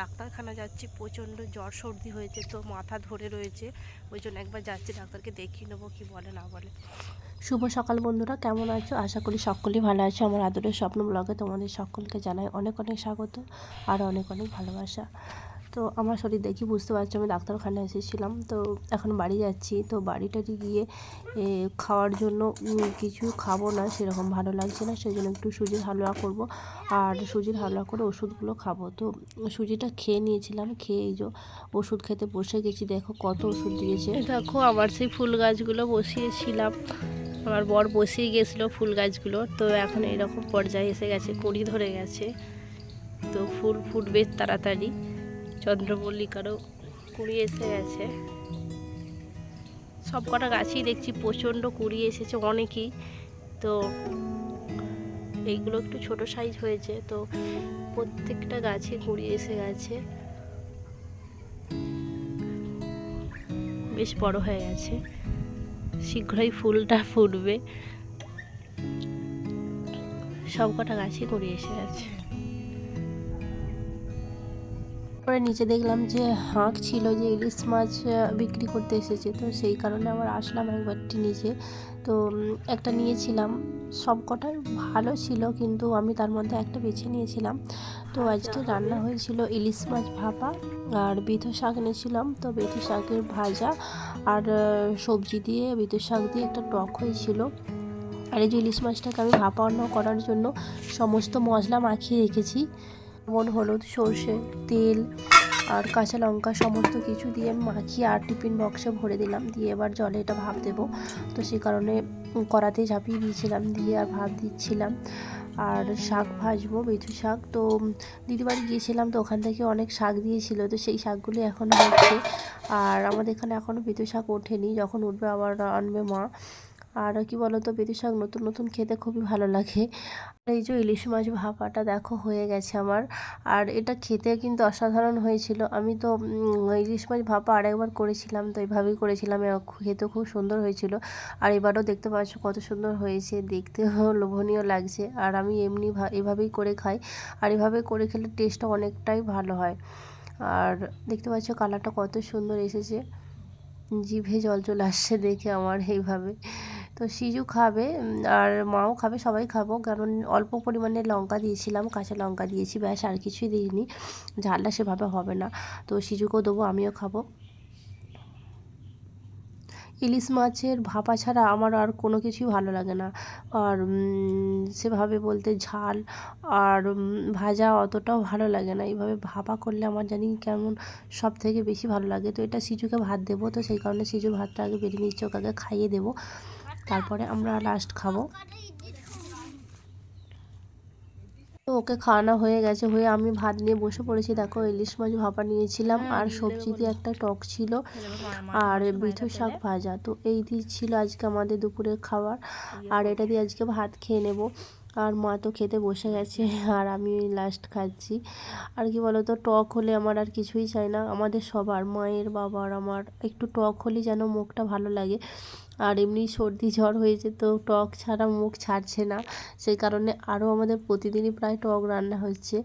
ডাক্তারখানা যাচ্ছি, প্রচণ্ড জ্বর সর্দি হয়েছে তো মাথা ধরে রয়েছে, ওই জন্য একবার যাচ্ছি, ডাক্তারকে দেখিয়ে নেব কি বলে না বলে। শুভ সকাল বন্ধুরা, কেমন আছো? আশা করি সকলেই ভালো আছো। আমার আদরের স্বপ্ন ব্লগে তোমাদের সকলকে জানাই অনেক অনেক স্বাগত আর অনেক অনেক ভালোবাসা। তো আমার শরীর দেখি বুঝতে পারছি, আমি ডাক্তারখানায় এসেছিলাম। তো এখন বাড়ি যাচ্ছি। তো বাড়িটাতে গিয়ে খাওয়ার জন্য কিছু খাব না, সেরকম ভালো লাগছে না সেই জন্য একটু সুজির হালুয়া করব। আর সুজির হালুয়া করে ওষুধগুলো খাব। তো সুজিটা খেয়ে নিয়েছিলাম, খেয়ে এই যে ওষুধ খেতে বসে গেছি। দেখো কত ওষুধ দিয়েছে। দেখো আমার সেই ফুল গাছগুলো বসিয়েছিলাম। আমার বর বসিয়ে গেছিল ফুল গাছগুলো। তো এখন এরকম পর্যায়ে এসে গেছে কুড়ি ধরে গেছে। তো ফুল ফুটবে তাড়াতাড়ি। চন্দ্রমল্লিকারও কুড়ি এসে গেছে। সব কটা গাছই দেখছি প্রচণ্ড কুড়ি এসেছে অনেকই। তো এইগুলো একটু ছোট সাইজ হয়েছে, তো প্রত্যেকটা গাছে কুড়ি এসে গেছে। বেশ বড় হয়ে গেছে। শীঘ্রই ফুলটা ফুটবে। সব কটা গাছে কুড়ি এসে গেছে। পরে নিচে দেখলাম যে হাঁক ছিল যে ইলিশ মাছ বিক্রি করতে এসেছে। তো সেই কারণে আবার আসলাম একবারটি নিচে। তো একটা নিয়েছিলাম। সব কটাই ভালো ছিল কিন্তু আমি তার মধ্যে একটা বেছে নিয়েছিলাম। তো আজকে রান্না হয়েছিল ইলিশ মাছ ভাপা আর বেথো শাক নিয়েছিলাম তো বেথো শাকের ভাজা আর সবজি দিয়ে বেথো শাক দিয়ে একটা টক হয়েছিল। আর এই যে ইলিশ মাছটাকে আমি ভাপানো করার জন্য সমস্ত মশলা মাখিয়ে রেখেছি। লবণ হলুদ, সর্ষে, তেল আর কাঁচা লঙ্কা সমস্ত কিছু দিয়ে মাখিয়ে আর টিফিন বক্সে ভরে দিলাম। দিয়ে এবার জলে এটা ভাপ দেবো। তো সে কারণে কড়াতে ঝাঁপিয়ে দিয়েছিলাম, দিয়ে আর ভাপ দিচ্ছিলাম। আর শাক ভাজবো বেথু শাক। তো দিদিবাড়ি গিয়েছিলাম তো ওখান থেকে অনেক শাক দিয়েছিল, তো সেই শাকগুলি এখন হচ্ছে। আর আমাদের এখানে এখনও বেথু শাক ওঠেনি। যখন উঠবে আবার আনবে মা। আর কি বলতো বেথু শাক নতুন নতুন খেতে খুবই ভালো লাগে। আর এই যে ইলিশ মাছ ভাপাটা দেখো হয়ে গেছে আমার। আর এটা খেতে কিন্তু অসাধারণ হয়েছিল। আমি তো ইলিশ মাছ ভাপা আরেকবার করেছিলাম, তো এইভাবেই করেছিলাম। খেতে খুব সুন্দর হয়েছিল। আর এবারও দেখতে পাচ্ছ কত সুন্দর হয়েছে। দেখতেও লোভনীয় লাগছে। আর আমি এমনি এভাবেই করে খাই। আর এভাবে করে খেলে টেস্টটা অনেকটাই ভালো হয়। আর দেখতে পাচ্ছ কালারটা কত সুন্দর এসেছে। জিভে জল চলে আসছে দেখে আমার এইভাবে। তো সিজু খাবে আর মাও খাবে, সবাই খাব। কারণ অল্প পরিমাণে লঙ্কা দিয়েছিলাম, কাঁচা লঙ্কা দিয়েছি, ব্যাস আর কিছুই দিইনি। ঝালটা সেভাবে হবে না। তো সিজুকেও দেবো, আমিও খাব। ইলিশ মাছের ভাপা ছাড়া আমার আর কোনো কিছুই ভালো লাগে না। আর সেভাবে বলতে ঝাল আর ভাজা অতটাও ভালো লাগে না। এইভাবে ভাপা করলে আমার জানি কেমন সব থেকে বেশি ভালো লাগে। তো এটা সিজুকে ভাত দেবো, তো সেই কারণে সিজুর ভাতটা আগে বেরিয়ে নিচ্ছে, ওকে আগে খাইয়ে দেবো। তারপরে আমরা লাস্ট খাব। তো ওকে খাওয়ানো হয়ে গেছে হয়ে আমি ভাত নিয়ে বসে পড়েছি। দেখো ইলিশ মাছ ভাপা নিয়েছিলাম আর সবজি দিয়ে একটা টক ছিল আর বৃথ শাক ভাজা। তো এই দিয়ে ছিল আজকে আমাদের দুপুরের খাবার। আর এটা দিয়ে আজকে ভাত খেয়ে নেব। আর মা তো খেতে বসে গেছে, আর আমি লাস্ট খাচ্ছি। আর কি বলতো, টক হলে আমার আর কিছুই চাই না। আমাদের সবার, মায়ের, বাবার, আমার, একটু টক হলে যেন মুখটা ভালো লাগে। আর এমনি সর্দি জ্বর হয়েছে তো টক ছাড়া মুখ ছাড়ছে না। সেই কারণে আরও আমাদের প্রতিদিনই প্রায় টক রান্না হচ্ছে।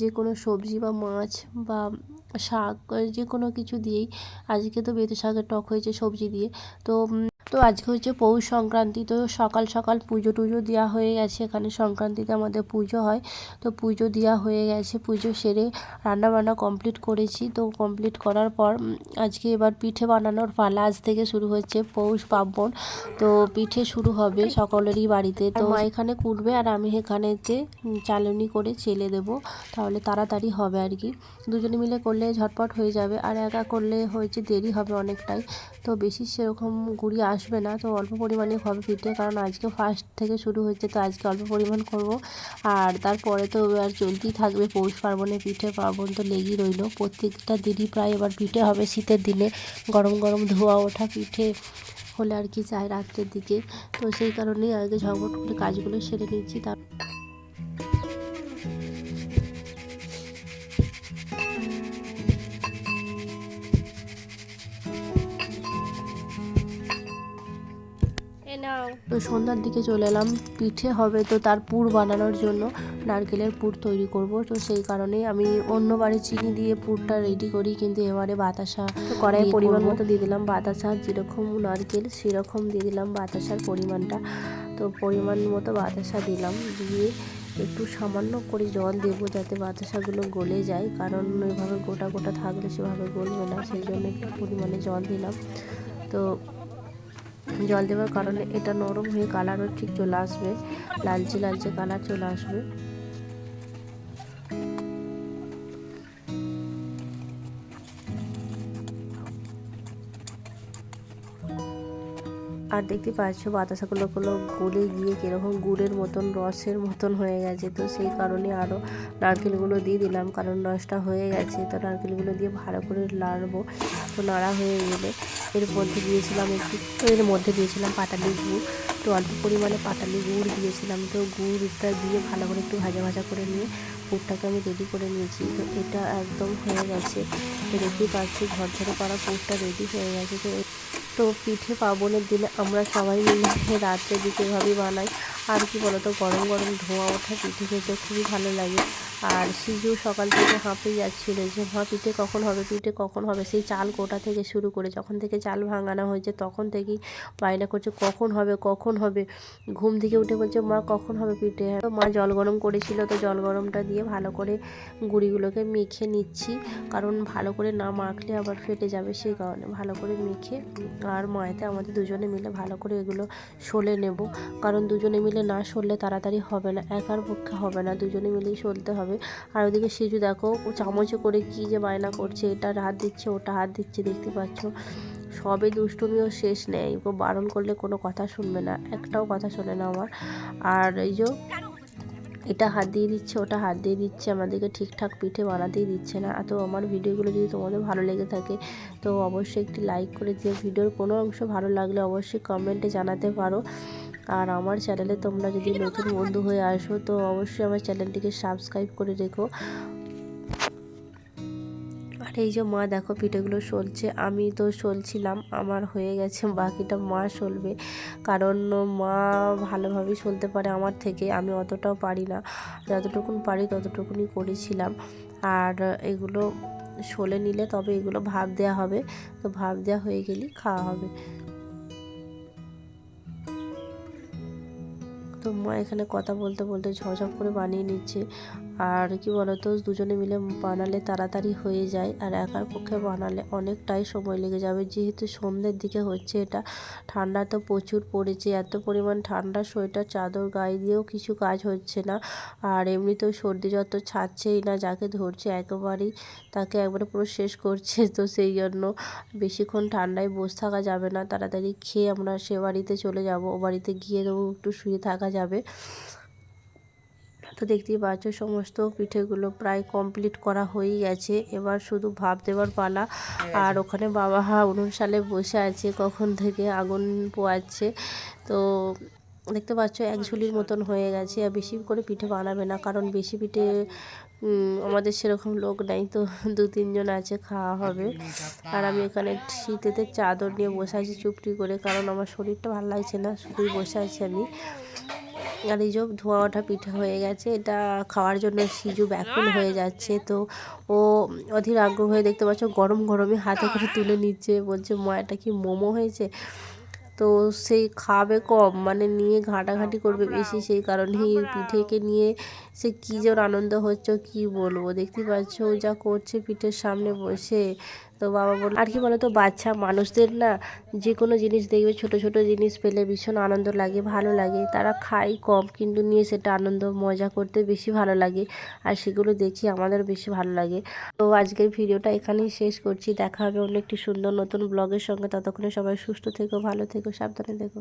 যে কোনো সবজি বা মাছ বা শাক, যে কোনো কিছু দিয়েই। আজকে তো বেতো শাকের টক হয়েছে সবজি দিয়ে। তো তো আজকে হচ্ছে পৌষ সংক্রান্তি তো সকাল সকাল পুজো টুজো দেওয়া হয়ে গেছে। এখানে সংক্রান্তিতে আমাদের পুজো হয়। তো পুজো দেওয়া হয়ে গেছে পুজো সেরে রান্না বান্না কমপ্লিট করেছি। তো কমপ্লিট করার পর আজকে এবার পিঠে বানানোর পালা আজ থেকে শুরু হচ্ছে পৌষ পার্বণ। তো পিঠে শুরু হবে সকলেরই বাড়িতে। তো মা এখানে কুটবে আর আমি এখানেতে উম, চালনি করে চেলে দেবো। তাহলে তাড়াতাড়ি হবে আর কি। দুজনে মিলে করলে ঝটপট হয়ে যাবে। আর একা করলে হয়েছে দেরি হবে অনেকটাই। তো বেশি সেরকম গুড়ি আসবে না। তো অল্প পরিমাণে হবে পিঠে কারণ আজকে ফার্স্ট থেকে শুরু হয়েছে, তো আজকে অল্প পরিমাণ করব। আর তারপরে তো আর চলতেই থাকবে, পৌষ পার্বণে পিঠে পার্বণ তো লেগেই রইল। প্রত্যেকটা দিনই প্রায় এবার পিঠে হবে শীতের দিনে। গরম গরম ধোয়া ওঠা পিঠে হলে আর কি চায় রাত্রের দিকে। তো সেই কারণেই আগে ঝগড় করে কাজগুলো সেরে নিচ্ছি তার সন্ধ্যার দিকে চলে এলাম। পিঠে হবে তো তার পুর বানানোর জন্য নারকেলের পুর তৈরি করব। তো সেই কারণেই আমি অন্যবারে চিনি দিয়ে পুরটা রেডি করি কিন্তু এবারে বাতাসা কড়াই পরিমাণ মতো দিয়ে দিলাম বাতাসা যেরকম নারকেল সেরকম দিয়ে দিলাম বাতাসার পরিমাণটা। তো পরিমাণ মতো বাতাসা দিলাম দিয়ে একটু সামান্য করে জল দেবো যাতে বাতাসাগুলো গলে যায়। কারণ ওইভাবে গোটা গোটা থাকলে সেভাবে গলবে না সেই জন্য একটু পরিমাণে জল দিলাম। তো জল দেওয়ার কারণে এটা নরম হয়ে কালারও ঠিক চলে আসবে। লালচে লালচে কালার চলে আসবে। আর দেখতে পাচ্ছ, বাতাসাগুলো গুলো গলে গিয়ে কীরকম গুড়ের মতন, রসের মতন হয়ে গেছে। তো সেই কারণে আরও নারকেলগুলো দিয়ে দিলাম, কারণ রসটা হয়ে গেছে। তো নারকেলগুলো দিয়ে ভালো করে নাড়বো তো নাড়া হয়ে গেলে এর মধ্যে দিয়েছিলাম একটু, এর মধ্যে দিয়েছিলাম পাটালি গুড় তো অল্প পরিমাণে পাটালি গুড় দিয়েছিলাম। তো গুড়টা দিয়ে ভালো করে একটু ভাজা ভাজা করে নিয়ে পুরটাকে আমি রেডি করে নিয়েছি। তো এটা একদম হয়ে গেছে। তো দেখতেই পাচ্ছি ঝরঝরে করা পুরটা রেডি হয়ে গেছে। তো তো পিঠে পার্বণের দিনে আমরা সবাই মিলে রাত্রের দিকে এভাবেই বানাই। আর কি বলতো, গরম গরম ধোঁয়া ওঠা পিঠে খেতে খুবই ভালো লাগে। আর সিজু সকাল থেকে হাঁপিয়ে যাচ্ছিল যে মা পিঠে কখন হবে, পিঠে কখন হবে? সেই চাল কোটা থেকে শুরু করে যখন থেকে চাল ভাঙানো হয়েছে তখন থেকেই বায়না করছে, কখন হবে কখন হবে? ঘুম থেকে উঠে বলছে, মা, কখন হবে পিঠে? তো মা জল গরম করেছিল, তো জল গরমটা দিয়ে ভালো করে গুঁড়িগুলোকে মেখে নিচ্ছি। কারণ ভালো করে না মাখলে আবার ফেটে যাবে সেই কারণে ভালো করে মেখে আর মায়েতে আমাদের দুজনে মিলে ভালো করে এগুলো সলে নেব। কারণ দুজনে মিলে না সরলে তাড়াতাড়ি হবে না, একার পক্ষে হবে না, দুজনে মিলেই সলতে হবে। আর ওদিকে সিজু দেখো, ও চামচে করে কি যে বায়না করছে, এটা হাত দিচ্ছে, ওটা হাত দিচ্ছে, দেখতে পাচ্ছ? সবে দুষ্টুমিও শেষ নেই ও বারণ করলে কোনো কথা শুনবে না, একটাও কথা শোনে না আমার। আর এই যে, এটা হাত দিয়ে দিচ্ছে, ওটা হাত দিয়ে দিচ্ছে, আমাদেরকে ঠিকঠাক পিঠে বানাতেই দিচ্ছে না। তো আমার ভিডিওগুলো যদি তোমাদের ভালো লেগে থাকে, তো অবশ্যই একটি লাইক করে দিয়ে ভিডিওর কোনো অংশ ভালো লাগলে অবশ্যই কমেন্টে জানাতে পারো। আর আমার চ্যানেলে তোমরা যদি নতুন বন্ধু হয়ে আসো, তো অবশ্যই আমার চ্যানেলটিকে সাবস্ক্রাইব করে রেখো। আর এই যে মা, দেখো পিঠেগুলো সলছে। আমি তো সলছিলাম, আমার হয়ে গেছে, বাকিটা মা সলবে। কারণ মা ভালোভাবেই সলতে পারে আমার থেকে, আমি অতটাও পারি না। যতটুকুন পারি ততটুকুনি করেছিলাম। আর এগুলো সলে নিলে তবে এগুলো ভাব দেওয়া হবে। তো ভাব দেওয়া হয়ে গেলেই খাওয়া হবে। তো মা এখানে কথা বলতে বলতে ঝপঝপ করে বানিয়ে নিচ্ছে। আর কি বলতো, দুজনে মিলে বানালে তাড়াতাড়ি হয়ে যায় আর একার পক্ষে বানালে অনেকটাই সময় লেগে যাবে। যেহেতু সন্ধ্যের দিকে হচ্ছে এটা, ঠান্ডা তো প্রচুর পড়েছে, এত পরিমাণ ঠান্ডা, সোয়েটার, চাদর, গায়ে দিয়েও কিছু কাজ হচ্ছে না। আর এমনিতেও সর্দি যত ছাড়ছেই না, যাকে ধরছে একেবারেই তাকে একবারে পুরো শেষ করছে। তো সেই জন্য বেশিক্ষণ ঠান্ডায় বসে থাকা যাবে না, তাড়াতাড়ি খেয়ে আমরা সে বাড়িতে চলে যাব, ও বাড়িতে গিয়ে দেবো একটু শুয়ে থাকা যাবে। তো দেখতেই পাচ্ছ সমস্ত পিঠেগুলো প্রায় কমপ্লিট করা হয়েই গেছে। এবার শুধু ভাব দেওয়ার পালা। আর ওখানে বাবা হা উনুন সালে বসে আছে কখন থেকে আগুন পোয়াচ্ছে। তো দেখতে পাচ্ছ এক ঝুলির মতন হয়ে গেছে। আর বেশি করে পিঠে বানাবে না কারণ বেশি পিঠে আমাদের সেরকম লোক নেই তো দু তিনজন আছে খাওয়া হবে। আর আমি এখানে শীতেতে চাদর নিয়ে বসে আছি চুপটি করে কারণ আমার শরীরটা ভালো লাগছে না শুধুই বসে আছি আমি। আর এই যে ধোয়া ওঠা পিঠা হয়ে গেছে, এটা খাওয়ার জন্য সিজু ব্যাকুল হয়ে যাচ্ছে। তো ও অধীর আগ্রহ হয়ে দেখতে পাচ্ছ, গরম গরমে হাতে করে তুলে নিচ্ছে, বলছে, মা, এটা কি মোমো হয়েছে? তো সেই খাবে কম মানে নিয়ে ঘাঁটাঘাঁটি করবে বেশি, সেই কারণেই পিঠেকে নিয়ে সে কী যে আনন্দ হচ্ছে, কী বলব? দেখতে পাচ্ছ, যা করছে পিঠের সামনে বসে। তো বাবা বল আর কি বলতো, বাচ্চা মানুষদের না যে কোনো জিনিস দেখবে, ছোট ছোট জিনিস পেলে ভীষণ আনন্দ লাগে, ভালো লাগে। তারা খায় কম, কিন্তু নিয়ে সেটা আনন্দ, মজা করতে বেশি ভালো লাগে আর সেগুলো দেখি আমাদের বেশি ভালো লাগে। তো আজকের ভিডিওটা এখানেই শেষ করছি। দেখা হবে অন্য একটি সুন্দর নতুন ব্লগের সঙ্গে। ততক্ষণে সবাই সুস্থ থেকো, ভালো থেকো, সাবধানে থেকো।